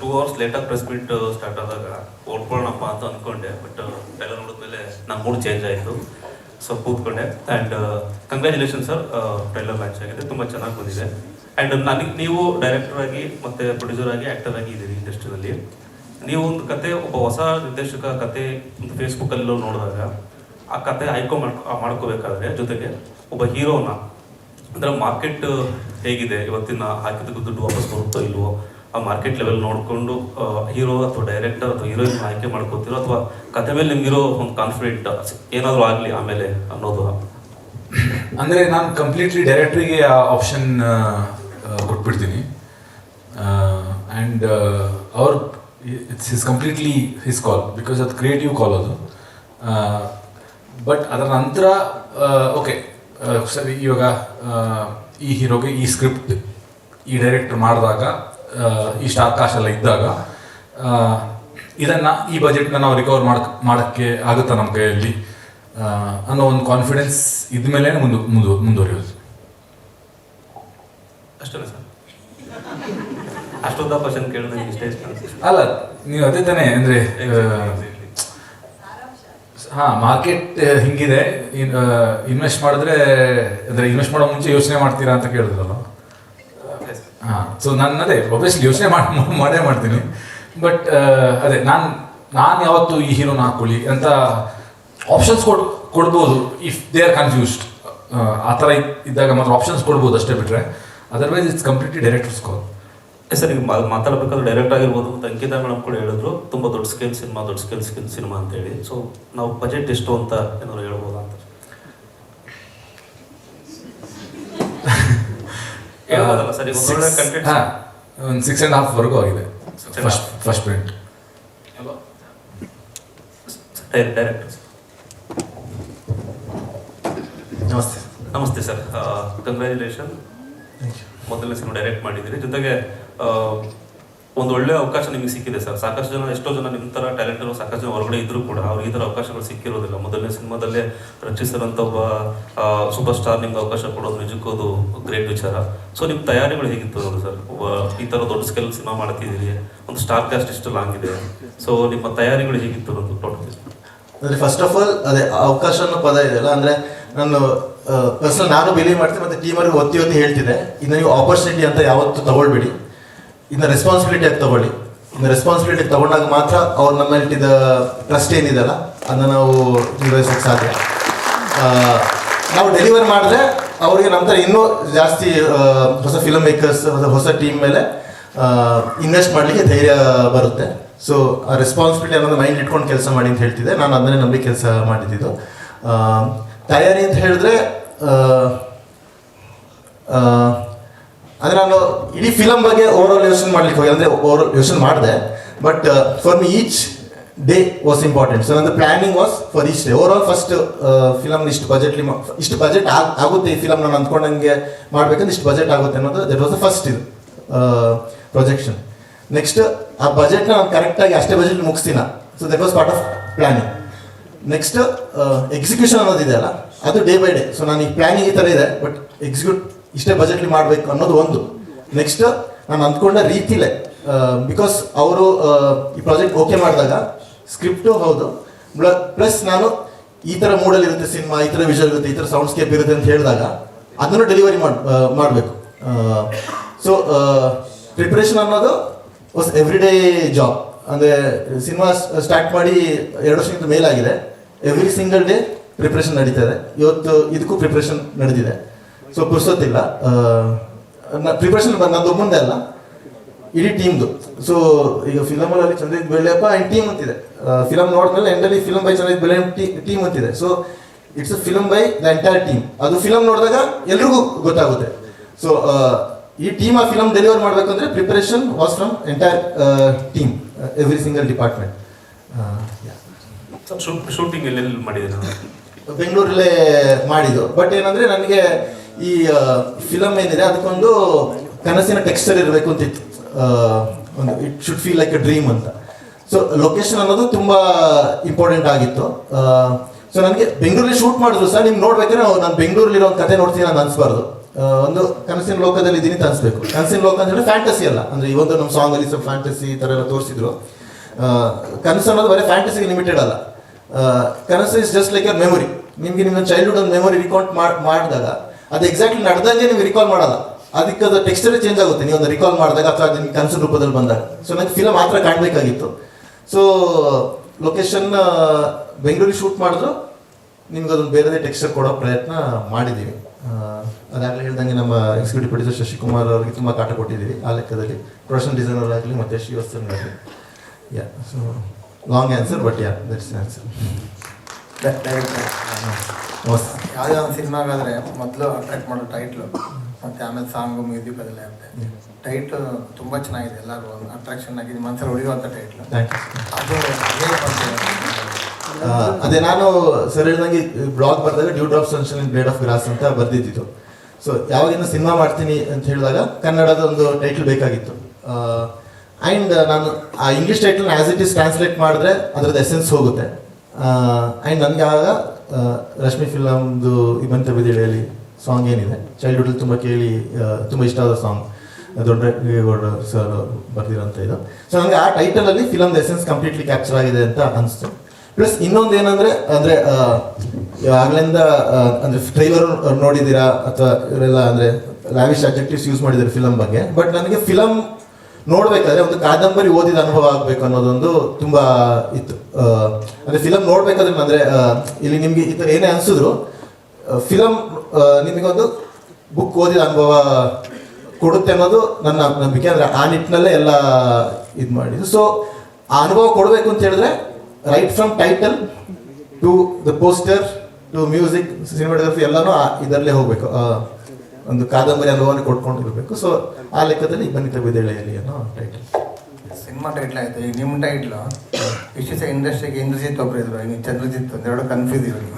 Two hours ಲೇಟಾಗಿ press meet start ಆದಾಗ ಓಡ್ಕೊಳ್ಳೋಣಪ್ಪ ಅಂತ ಅಂದ್ಕೊಂಡೆ ಬಟ್ ಎಲ್ಲ ನೋಡಿದ್ಮೇಲೆ ನಮ್ಮ ಮೂಡ್ ಚೇಂಜ್ ಆಯಿತು. So ಕೂತ್ಕೊಂಡೆ. And congratulation sir trailer match ಆಗಿದೆ. ತುಂಬ ಚೆನ್ನಾಗಿ ಬಂದಿದೆ. ಆ್ಯಂಡ್ ನನಗೆ ನೀವು ಡೈರೆಕ್ಟರ್ ಆಗಿ ಮತ್ತು ಪ್ರೊಡ್ಯೂಸರ್ ಆಗಿ ಆ್ಯಕ್ಟರ್ ಆಗಿ ಇದ್ದೀರಿ ಇಂಡಸ್ಟ್ರಿನಲ್ಲಿ ನೀವು ಒಂದು ಕತೆ, ಒಬ್ಬ ಹೊಸ ನಿರ್ದೇಶಕ ಕತೆ ಫೇಸ್ಬುಕ್ಕಲ್ಲಿ ನೋಡಿದಾಗ, ಆ ಕತೆ ಆಯ್ಕೆ ಮಾಡ್ಕೊ ಮಾಡ್ಕೋಬೇಕಾದ್ರೆ ಜೊತೆಗೆ ಒಬ್ಬ ಹೀರೋನ ಅಂದ್ರೆ ಮಾರ್ಕೆಟ್ ಹೇಗಿದೆ? ಇವತ್ತಿನ ಹಾಕಿದ ದುಡ್ಡು ವಾಪಸ್ ಬರುತ್ತೋ ಇಲ್ವೋ? ಆ ಮಾರ್ಕೆಟ್ ಲೆವೆಲ್ ನೋಡಿಕೊಂಡು ಹೀರೋ ಅಥವಾ ಡೈರೆಕ್ಟರ್ ಅಥವಾ ಹೀರೋಯಿನ್ ಆಯ್ಕೆ ಮಾಡ್ಕೋತಿರೋ ಅಥವಾ ಕತೆ ಮೇಲೆ ನಿಮ್ಗಿರೋ ಒಂದು ಕಾನ್ಫಿಡೆಂಟ್ ಏನಾದರೂ ಆಗಲಿ ಆಮೇಲೆ ಅನ್ನೋದು? ಅಂದರೆ ನಾನು ಕಂಪ್ಲೀಟ್ಲಿ ಡೈರೆಕ್ಟ್ರಿಗೆ ಆ ಆಪ್ಷನ್ ಕೊಟ್ಬಿಡ್ತೀನಿ. ಆ್ಯಂಡ್ ಅವ್ರ it's is completely his call because ಅದು ಕ್ರಿಯೇಟಿವ್ ಕಾಲ್ ಅದು. ಬಟ್ ಅದರ ನಂತರ ಓಕೆ ಸರಿ ಇವಾಗ ಈ ಹೀರೋಗೆ ಈ ಸ್ಕ್ರಿಪ್ಟ್ ಈ ಡೈರೆಕ್ಟರ್ ಮಾಡಿದಾಗ ಇಷ್ಟು ಅವಕಾಶ ಎಲ್ಲ ಇದ್ದಾಗ ಇದನ್ನು ಈ ಬಜೆಟ್ನ ನಾವು ರಿಕವರ್ ಮಾಡಕ್ ಮಾಡೋಕ್ಕೆ ಆಗುತ್ತಾ ನಮ್ಮ ಕೈಯಲ್ಲಿ ಅನ್ನೋ ಒಂದು ಕಾನ್ಫಿಡೆನ್ಸ್ ಇದ್ಮೇಲೆ ಮುಂದು ಮುಂದು ಮುಂದುವರಿಯೋದು ಅಷ್ಟೇ ಸರ್. ಅಷ್ಟೊಂದು ಕ್ವಶನ್ ಕೇಳಿದ್ರೆ. ಅಲ್ಲ ನೀವು ಅದೇ ತಾನೇ ಅಂದರೆ ಹಾ ಮಾರ್ಕೆಟ್ ಹಿಂಗಿದೆ. ಇನ್ವೆಸ್ಟ್ ಮಾಡಿದ್ರೆ, ಅಂದರೆ ಇನ್ವೆಸ್ಟ್ ಮಾಡೋ ಮುಂಚೆ ಯೋಚನೆ ಮಾಡ್ತೀರಾ ಅಂತ ಕೇಳಿದ್ರಲ್ಲ. ಹಾಂ ಸೊ ನಾನು, ಅದೇ ಒಬ್ವಿಯಸ್ಲಿ ಯೋಚನೆ ಮಾಡಿ, ಮಾಡೇ ಮಾಡ್ತೀನಿ. ಬಟ್ ಅದೇ, ನಾನು ನಾನು ಯಾವತ್ತು ಈ ಹೀರೋನ ಹಾಕೊಳ್ಳಿ ಅಂತ ಆಪ್ಷನ್ಸ್ ಕೊಡ್, ಕೊಡ್ಬೋದು ಇಫ್ ದೇ ಆರ್ ಕನ್ಫ್ಯೂಸ್ಡ್ ಆ ಥರ ಇದ್- ಇದ್ದಾಗ ಮಾತ್ರ ಆಪ್ಷನ್ಸ್ ಕೊಡ್ಬೋದು ಅಷ್ಟೇ ಬಿಟ್ಟರೆ otherwise it's completely director's call sir ಈಗ ಮಾ- ಮಾತಾಡ್ಬೇಕಾದ್ರೆ ಡೈರೆಕ್ಟ್ ಆಗಿರ್ಬೋದು. ಮತ್ತು ಅಂಕಿತಾ ಮೇಡಮ್ ಕೂಡ ಹೇಳಿದ್ರು ತುಂಬ ದೊಡ್ಡ ಸ್ಕೇಲ್ ಸಿನಿಮಾ ದೊಡ್ಡ ಸ್ಕೇಲ್ ಸ್ಕೇಲ್ ಸಿನಿಮಾ ಅಂತ ಹೇಳಿ ಸೊ ನಾವು ಬಜೆಟ್ ಎಷ್ಟು ಅಂತ ಏನಾದ್ರು ಹೇಳ್ಬೋದಾ ಅಂತ? ಒಂದು ಸಿಕ್ಸ್ ಆ್ಯಂಡ್ ಹಾಫ್ವರೆಗೂ ಆಗಿದೆ. Six and first. First print direct ನಮಸ್ತೆ. ನಮಸ್ತೆ ಸರ್. ಕಂಗ್ರ್ಯಾಚುಲೇಷನ್ ಮೊದಲನೇ ಸಿನಿಮಾ ಡೈರೆಕ್ಟ್ ಮಾಡಿದ್ದೀರಿ. ಜೊತೆಗೆ ಒಂದು ಒಳ್ಳೆ ಅವಕಾಶ ನಿಮಗೆ ಸಿಕ್ಕಿದೆ ಸರ್. ಸಾಕಷ್ಟು ಜನ, ಎಷ್ಟೋ ಜನ ನಿಮ್ಮ ಥರ ಟ್ಯಾಲೆಂಟ್ ಇರೋ ಸಾಕಷ್ಟು ಜನ ಹೊರಗಡೆ ಇದ್ರೂ ಕೂಡ ಅವ್ರಿಗೆ ಈ ಥರ ಅವಕಾಶಗಳು ಸಿಕ್ಕಿರೋದಿಲ್ಲ. ಮೊದಲನೇ ಸಿನಿಮಾದಲ್ಲೇ ರಚಿಸಿರೋಂಥ ಒಬ್ಬ ಸೂಪರ್ ಸ್ಟಾರ್ ನಿಮ್ಗೆ ಅವಕಾಶ ಕೊಡೋದು ನಿಜಕ್ಕೂ ಅದು ಗ್ರೇಟ್ ವಿಚಾರ. ಸೊ ನಿಮ್ಮ ತಯಾರಿಗಳು ಹೇಗಿತ್ತು ನೋಡಿ ಸರ್? ಈ ಥರ ದೊಡ್ಡ ಸ್ಕೇಲ್ ಸಿನಿಮಾ ಮಾಡ್ತಿದ್ದೀರಿ. ಒಂದು ಸ್ಟಾರ್ ಕಾಸ್ಟ್ ಇಷ್ಟು ಲಾಂಗ್ ಇದೆ. ಸೊ ನಿಮ್ಮ ತಯಾರಿಗಳು ಹೇಗಿತ್ತು ಅನ್ನೋದು ಟೋಟಲ್ ಫಸ್ಟ್ ಆಫ್ ಆಲ್ ಅದೇ ಅವಕಾಶ ಅನ್ನೋ ಪದ ಇದೆಯಲ್ಲ, ಅಂದ್ರೆ ನಾನು ಪರ್ಸನಲ್ ನಾನು ಬಿಲೀವ್ ಮಾಡ್ತೀನಿ, ಮತ್ತೆ ಟೀಮಲ್ಲಿ ಒತ್ತಿ ಒತ್ತಿ ಹೇಳ್ತಿದ್ದೆ, ಇನ್ನು ನೀವು ಆಪರ್ಚುನಿಟಿ ಅಂತ ಯಾವತ್ತೂ ತಗೊಳ್ಬೇಡಿ. ಇನ್ನು ರೆಸ್ಪಾನ್ಸಿಬಿಲಿಟಿ ಆಗಿ ತಗೊಳ್ಳಿ. ಇನ್ನು ರೆಸ್ಪಾನ್ಸಿಬಿಲಿಟಿ ತಗೊಂಡಾಗ ಮಾತ್ರ ಅವ್ರು ನಮ್ಮ ಇಟ್ಟಿದ ಟ್ರಸ್ಟ್ ಏನಿದೆಯಲ್ಲ, ಅದನ್ನ ನಾವು ನಿರ್ವಹಿಸೋಕೆ ಸಾಧ್ಯ. ನಾವು ಡೆಲಿವರ್ ಮಾಡಿದ್ರೆ ಅವರಿಗೆ ನಮ್ಮ ಥರ ಇನ್ನೂ ಜಾಸ್ತಿ ಹೊಸ ಫಿಲಮ್ ಮೇಕರ್ಸ್ ಹೊಸ ಟೀಮ್ ಮೇಲೆ ಇನ್ವೆಸ್ಟ್ ಮಾಡಲಿಕ್ಕೆ ಧೈರ್ಯ ಬರುತ್ತೆ. ಸೊ ಆ ರೆಸ್ಪಾನ್ಸಿಬಿಲಿಟಿ ಅನ್ನೋದು ಮೈಂಡ್ ಇಟ್ಕೊಂಡು ಕೆಲಸ ಮಾಡಿ ಅಂತ ಹೇಳ್ತಿದ್ದೆ. ನಾನು ಅದನ್ನೇ ನಂಬಿ ಕೆಲಸ ಮಾಡಿದ್ದು. ತಯಾರಿ ಅಂತ ಹೇಳಿದ್ರೆ ಅಂದ್ರೆ ನಾನು ಇಡೀ ಫಿಲಮ್ ಬಗ್ಗೆ ಓವರ್ ಆಲ್ ಯೋಚನೆ ಮಾಡ್ಲಿಕ್ಕೆ ಹೋಗಿ ಅಂದ್ರೆ ಓವರ್ ಯೋಚನೆ ಮಾಡಿದೆ but for me each day was important so ನಂದು planning was for each day overall first film ಇಷ್ಟು ಬಜೆಟ್ ಇಷ್ಟು ಬಜೆಟ್ ಆಗುತ್ತೆ ಈ ಫಿಲಮ್ ನಾನು ಅಂದ್ಕೊಂಡಂಗೆ ಮಾಡ್ಬೇಕಂದ್ರೆ ಇಷ್ಟು ಬಜೆಟ್ ಆಗುತ್ತೆ ಅನ್ನೋದು ದಟ್ ವಾಸ್ ದ ಫಸ್ಟ್ ಇದು ಪ್ರೊಜೆಕ್ಷನ್ ನೆಕ್ಸ್ಟ್ ಆ ಬಜೆಟ್ನ ನಾನು ಕರೆಕ್ಟಾಗಿ ಅಷ್ಟೇ budget ಮುಗಿಸ್ತೀನ? So that was part of planning next execution ಅನ್ನೋದಿದೆಯಲ್ಲ ಅದು ಡೇ ಬೈ ಡೇ ಸೊ ನಾನು ಈ ಪ್ಲಾನಿಂಗ್ ಈ ಥರ ಇದೆ ಬಟ್ ಎಕ್ಸಿಕ್ಯೂಟ್ ಇಷ್ಟೇ ಬಜೆಟ್ಲಿ ಮಾಡಬೇಕು ಅನ್ನೋದು ಒಂದು. ನೆಕ್ಸ್ಟ್ ನಾನು ಅಂದ್ಕೊಂಡ ರೀತಿಲೇ ಬಿಕಾಸ್ ಅವರು ಈ ಪ್ರಾಜೆಕ್ಟ್ ಓಕೆ ಮಾಡಿದಾಗ ಸ್ಕ್ರಿಪ್ಟು ಹೌದು. ಪ್ಲಸ್ ನಾನು ಈ ಥರ ಮೂಡಲ್ಲಿ ಇರುತ್ತೆ ಸಿನಿಮಾ ಈ ಥರ ವಿಷಲ್ ಇರುತ್ತೆ, ಈ ಥರ ಸೌಂಡ್ ಸ್ಕೇಪ್ ಇರುತ್ತೆ ಅಂತ ಹೇಳಿದಾಗ, ಅದನ್ನು ಡೆಲಿವರಿ ಮಾಡಿ ಮಾಡಬೇಕು. ಸೊ ಪ್ರಿಪ್ರೇಷನ್ ಅನ್ನೋದು ವಾಸ್ ಎವ್ರಿ ಡೇ ಜಾಬ್ ಅಂದರೆ ಸಿನಿಮಾ ಸ್ಟಾರ್ಟ್ ಮಾಡಿ ಎರಡು ವರ್ಷಕ್ಕಿಂತ ಮೇಲಾಗಿದೆ. ಎವ್ರಿ ಸಿಂಗಲ್ ಡೇ ಪ್ರಿಪ್ರೇಷನ್ ನಡೀತದೆ ಇವತ್ತು ಇದಕ್ಕೂ ಪ್ರಿಪ್ರೇಷನ್ ನಡೆದಿದೆ. ಸೊ ಪುರ್ಸೊತ್ತಿಲ್ಲ ಪ್ರಿಪ್ರೇಷನ್ ನಂದು ಮುಂದೆ ಅಲ್ಲ. ಇಡೀ ಟೀಮ್ದು ಸೊ ಈಗ ಫಿಲಮಲ್ಲಿ ಚಂದ್ರಿತ್ ಬೆಳೆಯಪ್ಪ ಆ್ಯಂಡ್ ಟೀಮ್ ಅಂತಿದೆ. ಫಿಲಮ್ ನೋಡಿದ್ಮೇಲೆ ಎಂಡಲ್ಲಿ film by Chandrit Bele team ಅಂತಿದೆ. So it's a film by the entire team ಅದು ಫಿಲಮ್ ನೋಡಿದಾಗ ಎಲ್ರಿಗೂ ಗೊತ್ತಾಗುತ್ತೆ. ಸೊ ಈ ಟೀಮ್ ಆ ಫಿಲಮ್ ಡೆಲಿವರ್ ಮಾಡಬೇಕಂದ್ರೆ preparation was from entire team every single department shooting ಎಲ್ಲೆಲ್ಲಿ ಮಾಡಿದ್ರು ಬೆಂಗಳೂರಲ್ಲೇ ಮಾಡಿದ್ದು. ಬಟ್ ಏನಂದ್ರೆ ನನಗೆ ಈ ಫಿಲಮ್ ಏನಿದೆ, ಅದಕ್ಕೊಂದು ಕನಸಿನ ಟೆಕ್ಸ್ಚರ್ ಇರಬೇಕು ಅಂತ ಇತ್ತು ಒಂದು it should feel like a dream ಅಂತ. ಸೊ ಲೊಕೇಶನ್ ಅನ್ನೋದು ತುಂಬಾ ಇಂಪಾರ್ಟೆಂಟ್ ಆಗಿತ್ತು. ಸೊ ನನಗೆ ಬೆಂಗಳೂರಲ್ಲಿ ಶೂಟ್ ಮಾಡಿದ್ರು ಸರ್, ನಿಮ್ಗೆ ನೋಡ್ಬೇಕಾದ್ರೆ ನಾನು ಬೆಂಗಳೂರಲ್ಲಿ ಒಂದು ಕತೆ ನೋಡ್ತೀನಿ ನಾನು ಅನ್ಸ್ಬಾರ್ದು ಒಂದು ಕನಸಿನ ಲೋಕದಲ್ಲಿ ಇದ್ದೀನಿ ಅಂತ ಅನ್ಸ್ಬೇಕು. ಕನಸಿನ ಲೋಕ ಅಂತ ಅಂದ್ರೆ ಫ್ಯಾಂಟಸಿ ಅಲ್ಲ. ಅಂದ್ರೆ ಇವೊಂದು ನಮ್ಮ ಸಾಂಗ್ ಅಲ್ಲಿ ಸ್ವಲ್ಪ ಫ್ಯಾಂಟಸಿ ಈ ಥರ ಎಲ್ಲ ತೋರಿಸಿದ್ರು. ಕನಸು ಅನ್ನೋದು ಬರೀ ಫ್ಯಾಂಟಸಿಗೆ ಲಿಮಿಟೆಡ್ ಅಲ್ಲ. ಕನಸು is just like your memory ನಿಮಗೆ ನಿಮ್ಮ ಚೈಲ್ಡ್ಹುಡ್ ಒಂದು ಮೆಮೊರಿ ರಿಕೌಂಟ್ ಮಾಡಿದಾಗ ಅದು ಎಕ್ಸಾಕ್ಟ್ಲಿ ನಡೆದಂಗೆ ನೀವು ರಿಕಾಲ್ ಮಾಡಲ್ಲ. ಅದಕ್ಕೆ ಅದು ಟೆಕ್ಸ್ಚರ್ ಚೇಂಜ್ ಆಗುತ್ತೆ. ನೀವು ಒಂದು ರಿಕಾಲ್ ಮಾಡಿದಾಗ ಅಥವಾ ನಿಮ್ಗೆ ಕನಸು ರೂಪದಲ್ಲಿ ಬಂದಾಗ. ಸೊ ನನಗೆ ಫಿಲಮ್ ಮಾತ್ರ ಕಾಣಬೇಕಾಗಿತ್ತು. ಸೊ ಲೊಕೇಶನ್ ಬೆಂಗಳೂರಿಗೆ ಶೂಟ್ ಮಾಡಿದ್ರು. ನಿಮ್ಗೆ ಅದೊಂದು ಬೇರೆದೇ ಟೆಕ್ಸ್ಚರ್ ಕೊಡೋ ಪ್ರಯತ್ನ ಮಾಡಿದ್ದೀವಿ. ಅದಾಗಲೇ ಹೇಳ್ದಂಗೆ ನಮ್ಮ ಎಕ್ಸಿಕ್ಯೂಟಿವ್ ಪ್ರೊಡ್ಯೂಸರ್ ಶಶಿಕುಮಾರ್ ಅವರಿಗೆ ತುಂಬ ಕಾಟ ಕೊಟ್ಟಿದ್ದೀವಿ. ಆ ಲೆಕ್ಕದಲ್ಲಿ. ಪ್ರೊಡಕ್ಷನ್ ಡಿಸೈನರ್ ಆಗಲಿ ಮತ್ತು ಶ್ರೀವಸ್ತನ್ ಆಗಲಿ yeah so long answer but yeah that's answer ಯಾವುದೇ ಒಂದು ಸಿನಿಮಾಗಾದ್ರೆ ಮೊದಲು ಅಟ್ರಾಕ್ಟ್ ಮಾಡೋ ಟೈಟ್ಲು ಮತ್ತೆ ಆಮೇಲೆ ಸಾಂಗು ಮ್ಯೂಸಿಕ್ ಅದೆಲ್ಲ ಇರುತ್ತೆ. ಟೈಟ್ಲು ತುಂಬ ಚೆನ್ನಾಗಿದೆ ಎಲ್ಲರೂ ಒಂದು ಅಟ್ರಾಕ್ಷನ್ ಆಗಿದೆ ಮನ್ಸಲ್ಲಿ ಉಳಿಯುವಂಥ ಟೈಟ್ಲು ಅದು ಅದೇ ನಾನು ಸರ್ ಹೇಳ್ದಂಗೆ ಬ್ಲಾಗ್ ಬರೆದಾಗ dew drop sunshine blade of grass ಅಂತ ಬರ್ದಿದ್ದಿತ್ತು. ಸೊ ಯಾವಾಗಿಂದ ಸಿನಿಮಾ ಮಾಡ್ತೀನಿ ಅಂತ ಹೇಳಿದಾಗ ಕನ್ನಡದ ಒಂದು ಟೈಟ್ಲ್ ಬೇಕಾಗಿತ್ತು. ಆ್ಯಂಡ್ ನಾನು ಆ ಇಂಗ್ಲೀಷ್ ಟೈಟ್ಲ್ನ ಆ್ಯಸ್ ಇಟ್ ಈಸ್ ಟ್ರಾನ್ಸ್ಲೇಟ್ ಮಾಡಿದ್ರೆ ಅದರದ್ದು ಎಸೆನ್ಸ್ ಹೋಗುತ್ತೆ. ಆ್ಯಂಡ್ ನನಗೆ ಆಗ ರಶ್ಮಿ ಫಿಲಮ್ದು ಇಬಂತ ಬಿದಿಡೆಯಲ್ಲಿ ಸಾಂಗ್ ಏನಿದೆ? ಚೈಲ್ಡ್ಹುಡ್ ತುಂಬ ಕೇಳಿ ತುಂಬ ಇಷ್ಟ ಆದ ಸಾಂಗ್ ದೊಡ್ಡ ಸರ್ ಬರ್ದಿರೋಂಥ ಇದು. ಸೊ ನನಗೆ ಆ ಟೈಟಲಲ್ಲಿ ಫಿಲಮ್ದು ಎಸೆನ್ಸ್ ಕಂಪ್ಲೀಟ್ಲಿ ಕ್ಯಾಪ್ಚರ್ ಆಗಿದೆ ಅಂತ ಅನಿಸ್ತು. ಪ್ಲಸ್ ಇನ್ನೊಂದು ಏನಂದ್ರೆ, ಅಂದ್ರೆ ಆಗ್ಲಿಂದ ಅಂದ್ರೆ ಟ್ರೈಲರ್ ನೋಡಿದ್ದೀರಾ ಅಥವಾ ಇವರೆಲ್ಲ, ಅಂದ್ರೆ ಲ್ಯಾವಿಶ್ ಅಬ್ಜೆಕ್ಟಿವ್ಸ್ ಯೂಸ್ ಮಾಡಿದ್ದಾರೆ ಫಿಲಮ್ ಬಗ್ಗೆ? ಬಟ್ ನನಗೆ ಫಿಲಮ್ ನೋಡ್ಬೇಕಾದ್ರೆ ಒಂದು ಕಾದಂಬರಿ ಓದಿದ ಅನುಭವ ಆಗ್ಬೇಕು ಅನ್ನೋದೊಂದು ತುಂಬಾ ಇತ್ತು. ಅಂದ್ರೆ ಫಿಲಮ್ ನೋಡ್ಬೇಕಾದ್ರೆ ಅಂದ್ರೆ ಇಲ್ಲಿ ನಿಮ್ಗೆ ಈ ಥರ ಏನೇ ಅನ್ಸಿದ್ರು ಫಿಲಮ್ ನಿಮಗೊಂದು ಬುಕ್ ಓದಿದ ಅನುಭವ ಕೊಡುತ್ತೆ ಅನ್ನೋದು ನನ್ನ ನಂಬಿಕೆ ಅಂದ್ರೆ ಆ ನಿಟ್ಟಿನಲ್ಲೇ ಎಲ್ಲ ಇದು ಮಾಡಿದ್ದು. ಸೊ ಆ ಅನುಭವ ಕೊಡಬೇಕು ಅಂತ ಹೇಳಿದ್ರೆ right from title to the poster to music cinematography ಎಲ್ಲನೂ ಇದರಲ್ಲೇ ಹೋಗ್ಬೇಕು. ಒಂದು ಕಾದಂಬರಿ ಅನುಭವನ ಕೊಟ್ಕೊಂಡಿರ್ಬೇಕು. ಸೊ ಆ ಲೆಕ್ಕದಲ್ಲಿ ಬನ್ನಿತ ಬಿದಳೆಯಲ್ಲಿ ಅನ್ನೋ ಟೈಟಲ್ ಸಿನಿಮಾ ಟೈಟ್ಲ್ ಆಯಿತು. ಈಗ ನಿಮ್ಮ ಟೈಟ್ಲು ವಿಶೇಷ ಇಂಡಸ್ಟ್ರಿಗೆ ಇಂದ್ರಜಿತ್ ಒಬ್ರು ಇದ್ರು. ಈಗ ಚಂದ್ರಜಿತ್ ಎರಡು ಕನ್ಫ್ಯೂಸ್ ಇರು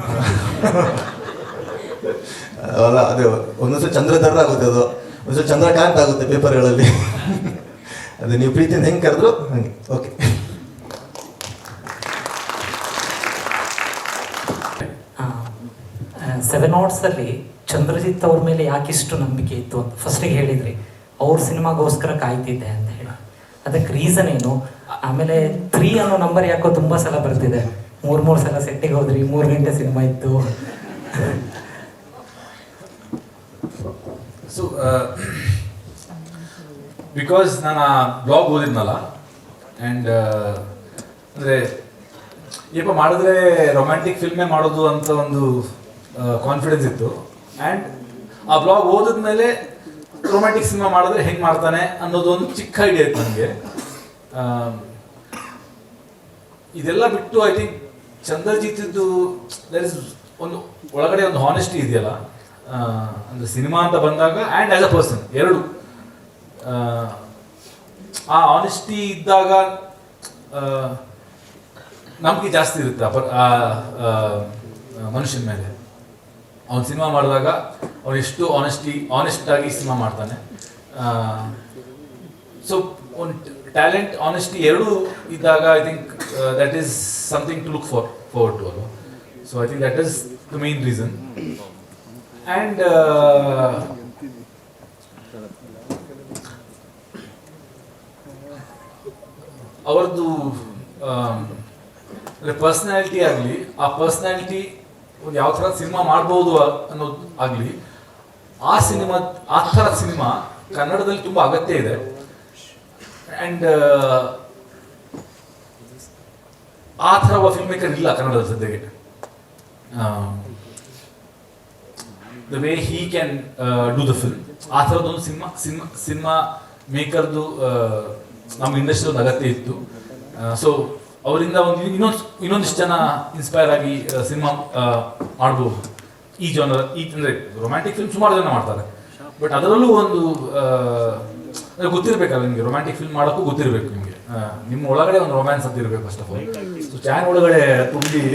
ಅಲ್ಲ ಅದೇ ಒಂದೊಂದ್ಸಲ ಚಂದ್ರಧರ ಆಗುತ್ತೆ ಅದು. ಒಂದ್ಸಲ ಚಂದ್ರಕಾಂತ್ ಆಗುತ್ತೆ ಪೇಪರ್ಗಳಲ್ಲಿ. ಅದೇ ನೀವು ಪ್ರೀತಿಯಿಂದ ಹೆಂಗೆ ಕರೆದ್ರು? ಹಂಗೆ. ಓಕೆ ಸೆವೆನ್ ಅಲ್ಲಿ ಚಂದ್ರಜಿತ್ ಅವ್ರ ಮೇಲೆ ಯಾಕಿಷ್ಟು ನಂಬಿಕೆ ಇತ್ತು ಅಂತ ಫಸ್ಟಿಗೆ ಹೇಳಿದ್ರಿ, ಅವ್ರ ಸಿನಿಮಾಗೋಸ್ಕರ ಕಾಯ್ತಿದ್ದೆ ಅಂತ ಹೇಳಿ. ಅದಕ್ಕೆ ರೀಸನ್ ಏನು? ಆಮೇಲೆ ತ್ರೀ ಅನ್ನೋ ನಂಬರ್ ಯಾಕೋ ತುಂಬಾ ಸಲ ಬರ್ತಿದೆ. ಮೂರ್ ಮೂರ್ ಸಲ ಸೆಟ್ಟಿಗೆ ಹೋದ್ರಿ, ಮೂರ್ ಗಂಟೆ ಸಿನಿಮಾ ಇತ್ತು. ಸೊ ಬಿಕಾಸ್ ನಾನು ಆ ಬ್ಲಾಗ್ ಓದಿದ್ನಲ್ಲ ಆ್ಯಂಡ್ ಅಂದರೆ ಏಪ ಮಾಡಿದ್ರೆ ರೊಮ್ಯಾಂಟಿಕ್ ಫಿಲ್ಮೇ ಮಾಡೋದು ಅಂತ ಒಂದು ಕಾನ್ಫಿಡೆನ್ಸ್ ಇತ್ತು. ಆ್ಯಂಡ್ ಆ ಬ್ಲಾಗ್ ಓದಿದ್ಮೇಲೆ ರೊಮ್ಯಾಂಟಿಕ್ ಸಿನಿಮಾ ಮಾಡಿದ್ರೆ ಹೆಂಗೆ ಮಾಡ್ತಾನೆ ಅನ್ನೋದು ಒಂದು ಚಿಕ್ಕ ಐಡಿಯಾ ಇತ್ತು ನನಗೆ ಇದೆಲ್ಲ ಬಿಟ್ಟು ಐ ಥಿಂಕ್ ಚಂದ್ರಜಿತ್ದು ದರ್ ಇಸ್ ಒಂದು ಒಳಗಡೆ ಒಂದು ಹಾನೆಸ್ಟಿ ಇದೆಯಲ್ಲ ಅಂದರೆ ಸಿನಿಮಾ ಅಂತ ಬಂದಾಗ ಆ್ಯಂಡ್ ಆಸ್ ಅ ಪರ್ಸನ್ ಎರಡು. ಆ, ಆನೆಸ್ಟಿ ಇದ್ದಾಗ ನಂಬಿಕೆ ಜಾಸ್ತಿ ಇರುತ್ತೆ ಆ, ಮನುಷ್ಯನ ಮೇಲೆ. ಅವ್ನು ಸಿನಿಮಾ ಮಾಡಿದಾಗ ಅವ್ನು ಎಷ್ಟು ಆನೆಸ್ಟಿ ಆನೆಸ್ಟ್ ಆಗಿ ಸಿನಿಮಾ ಮಾಡ್ತಾನೆ. ಸೊ ಒಂದು ಟ್ಯಾಲೆಂಟ್ ಆನೆಸ್ಟಿ ಎರಡೂ ಇದ್ದಾಗ I think that is something to look for forward to ಅಲ್ವಾ so I think that is the main reason and ಅವ್ರದ್ದು ಅಂದರೆ ಪರ್ಸ್ನಾಲಿಟಿ ಆಗಲಿ, ಆ ಪರ್ಸ್ನಾಲಿಟಿ ಒಂದು ಯಾವ ಥರ ಸಿನಿಮಾ ಮಾಡ್ಬೋದು ಅನ್ನೋದು ಆಗಲಿ, ಆ ಸಿನಿಮಾ, ಆ ಥರ ಸಿನಿಮಾ ಕನ್ನಡದಲ್ಲಿ ತುಂಬ ಅಗತ್ಯ ಇದೆ. ಆ್ಯಂಡ್ ಆ ಥರ ಒಬ್ಬ ಫಿಲ್ಮ್ ಮೇಕರ್ ಇಲ್ಲ ಕನ್ನಡದ ಸದ್ಯಕ್ಕೆ. The way he can do the film ಆ ಥರದ್ದೊಂದು ಸಿನಿಮಾ ಸಿನಿಮಾ ಸಿನಿಮಾ ಮೇಕರ್ದು ನಮ್ಮ ಇಂಡಸ್ಟ್ರಿ ಒಂದು ಅಗತ್ಯ ಇತ್ತು. ಸೊ ಅವರಿಂದ ಒಂದು ಇನ್ನೊಂದು ಇನ್ನೊಂದಿಷ್ಟು ಜನ ಇನ್ಸ್ಪೈರ್ ಆಗಿ ಸಿನಿಮಾ ಮಾಡ್ಬೋದು. ಈ ಜನರ ಈ ಅಂದರೆ ರೊಮ್ಯಾಂಟಿಕ್ ಫಿಲ್ಮ್ ಸುಮಾರು ಜನ ಮಾಡ್ತಾರೆ. ಬಟ್ ಅದರಲ್ಲೂ ಒಂದು ಗೊತ್ತಿರಬೇಕಲ್ಲ ನಿಮಗೆ ರೊಮ್ಯಾಂಟಿಕ್ ಫಿಲ್ಮ್ ಮಾಡೋಕ್ಕೂ ಗೊತ್ತಿರಬೇಕು ನಿಮಗೆ. ನಿಮ್ಮ ಒಳಗಡೆ ಒಂದು ರೊಮ್ಯಾನ್ಸ್ ಅಂತ ಇರಬೇಕು ಫಸ್ಟ್ ಆಫ್ ಆಲ್ ಸೊ ಚಾನ್ ಒಳಗಡೆ ತುಂಬಿ.